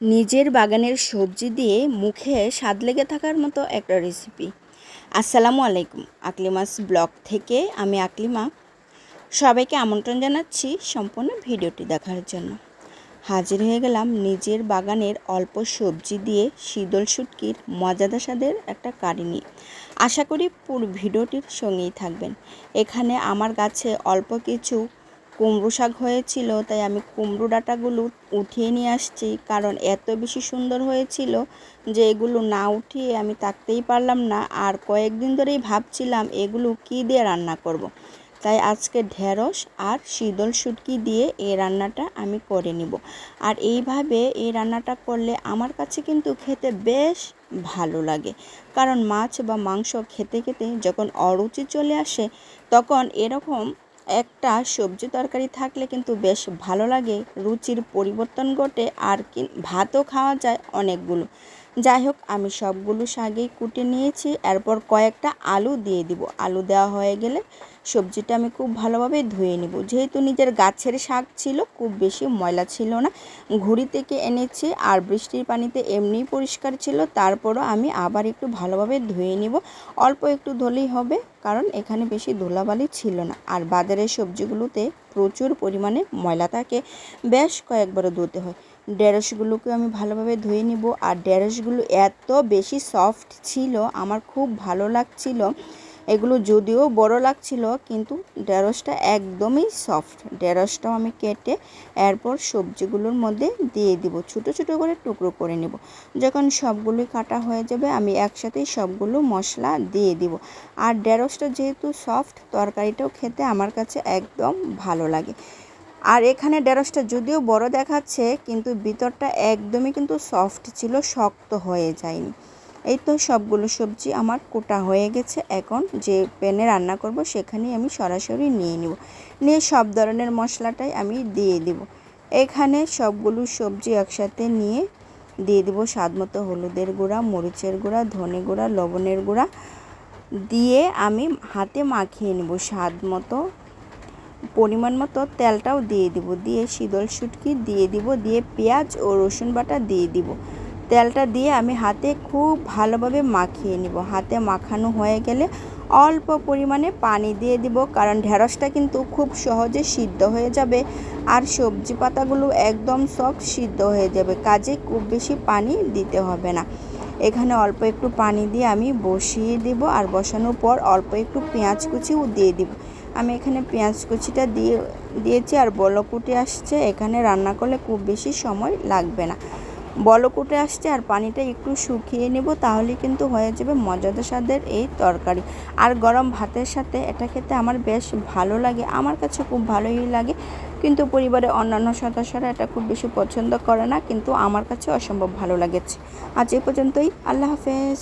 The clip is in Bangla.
নিজের বাগানের সবজি দিয়ে মুখে স্বাদ লেগে থাকার মতো একটা রেসিপি আসসালামু আলাইকুম, আকলিমাস ব্লগ থেকে আমি আকলিমা। সবাইকে আমন্ত্রণ জানাচ্ছি সম্পূর্ণ ভিডিওটি দেখার জন্য। হাজির হয়ে গেলাম নিজের বাগানের অল্প সবজি দিয়ে শীতল শুটকির মজাদার স্বাদের একটা কারি নিয়ে। আশা করি পুরো ভিডিওটির সঙ্গেই থাকবেন। এখানে আমার গাছে অল্প কিছু কুমড়ো শাক হয়েছিল, তাই আমি কুমড়ো ডাঁটাগুলো উঠিয়ে নিয়ে আসছি। কারণ এত বেশি সুন্দর হয়েছিল যে এগুলো না উঠিয়ে আমি থাকতেই পারলাম না। আর কয়েকদিন ধরেই ভাবছিলাম, এগুলো কী দিয়ে রান্না করব। তাই আজকে ঢেঁড়স আর শীতল শুটকি দিয়ে এই রান্নাটা আমি করে নিব। আর এইভাবে এই রান্নাটা করলে আমার কাছে কিন্তু খেতে বেশ ভালো লাগে। কারণ মাছ বা মাংস খেতে খেতে যখন অরুচি চলে আসে, তখন এরকম একটা সবজি তরকারি থাকলে কিন্তু বেশ ভালো লাগে। রুচির পরিবর্তন ঘটে আর কি ভাতও খাওয়া যায় অনেকগুলো। যাই হোক, আমি সবগুলো শাকেই কুটে নিয়েছি, এরপর কয়েকটা আলু দিয়ে দিব। আলু দেওয়া হয়ে গেলে সবজিটা আমি খুব ভালোভাবে ধুয়ে নেব। যেহেতু নিজের গাছের শাক ছিল, খুব বেশি ময়লা ছিল না। ঘুড়ি থেকে এনেছি, আর বৃষ্টির পানিতে এমনিই পরিষ্কার ছিল, তারপরও আমি আবার একটু ভালোভাবে ধুয়ে নিব। অল্প একটু ধুলেই হবে, কারণ এখানে বেশি ধুলাবালি ছিল না। আর বাজারের সবজিগুলোতে প্রচুর পরিমাণে ময়লা থাকে। বেশ কয়েকবারও ধুতে হয়। ঢেঁড়সগুলোকে আমি ভালোভাবে ধুয়ে নিব। আর ঢেঁড়সগুলো এত বেশি সফট ছিল, আমার খুব ভালো লাগছিল। এগুলো যদিও বড় লাগছিল, কিন্তু ঢেঁড়সটা একদমই সফট ঢেঁড়সটাও আমি কেটে এরপর সবজিগুলোর মধ্যে দিয়ে দিব। ছোটো ছোটো করে টুকরো করে নেব। যখন সবগুলোই কাটা হয়ে যাবে, আমি একসাথেই সবগুলো মশলা দিয়ে দিব। আর ঢেঁড়সটা যেহেতু সফট তরকারিটাও খেতে আমার কাছে একদম ভালো লাগে। আর এখানে ঢেঁড়সটা যদিও বড় দেখাচ্ছে, কিন্তু ভিতরটা একদমই কিন্তু সফট ছিল, শক্ত হয়ে যায়নি। এই তো সবগুলো সবজি আমার কোটা হয়ে গেছে। এখন যে প্যানে রান্না করব সেখানেই আমি সরাসরি নিয়ে নিব। নিয়ে সব ধরনের মশলাটাই আমি দিয়ে দিব। এখানে সবগুলো সবজি একসাথে নিয়ে দিয়ে দিব স্বাদ মতো হলুদের গুঁড়া, মরিচের গুঁড়া, ধনে গুঁড়া, লবণের গুঁড়া। দিয়ে আমি হাতে মাখিয়ে নেব স্বাদ মতো। পরিমাণ মতো তেলটাও দিয়ে দিব। দিয়ে শীতল শুটকি দিয়ে দিব, দিয়ে পেঁয়াজ ও রসুন বাটা দিয়ে দিব। তেলটা দিয়ে আমি হাতে খুব ভালোভাবে মাখিয়ে নিব। হাতে মাখানো হয়ে গেলে অল্প পরিমাণে পানি দিয়ে দিব, কারণ ঢেঁড়সটা কিন্তু খুব সহজে সিদ্ধ হয়ে যাবে আর সবজি পাতাগুলো একদম সব সিদ্ধ হয়ে যাবে, কাজে খুব বেশি পানি দিতে হবে না। এখানে অল্প একটু পানি দিয়ে আমি বসিয়ে দেব আর বসানোর পর অল্প একটু পেঁয়াজ কুচিও দিয়ে দিব। আমি এখানে পেঁয়াজ কুচিটা দিয়ে, দিয়েছি আর বলকুটে আসছে। এখানে রান্না করলে খুব বেশি সময় লাগবে না। বলকুটে আসছে আর পানিটা একটু শুকিয়ে নেব, তাহলে কিন্তু হয়ে যাবে মজাদার স্বাদের এই তরকারি। আর গরম ভাতের সাথে এটা খেতে আমার বেশ ভালো লাগে, আমার কাছে খুব ভালোই লাগে। কিন্তু পরিবারের অন্যান্য সদস্যরা এটা খুব বেশি পছন্দ করে না, কিন্তু আমার কাছে অসম্ভব ভালো লাগেছে। আজ এই পর্যন্তই, আল্লাহ হাফেজ।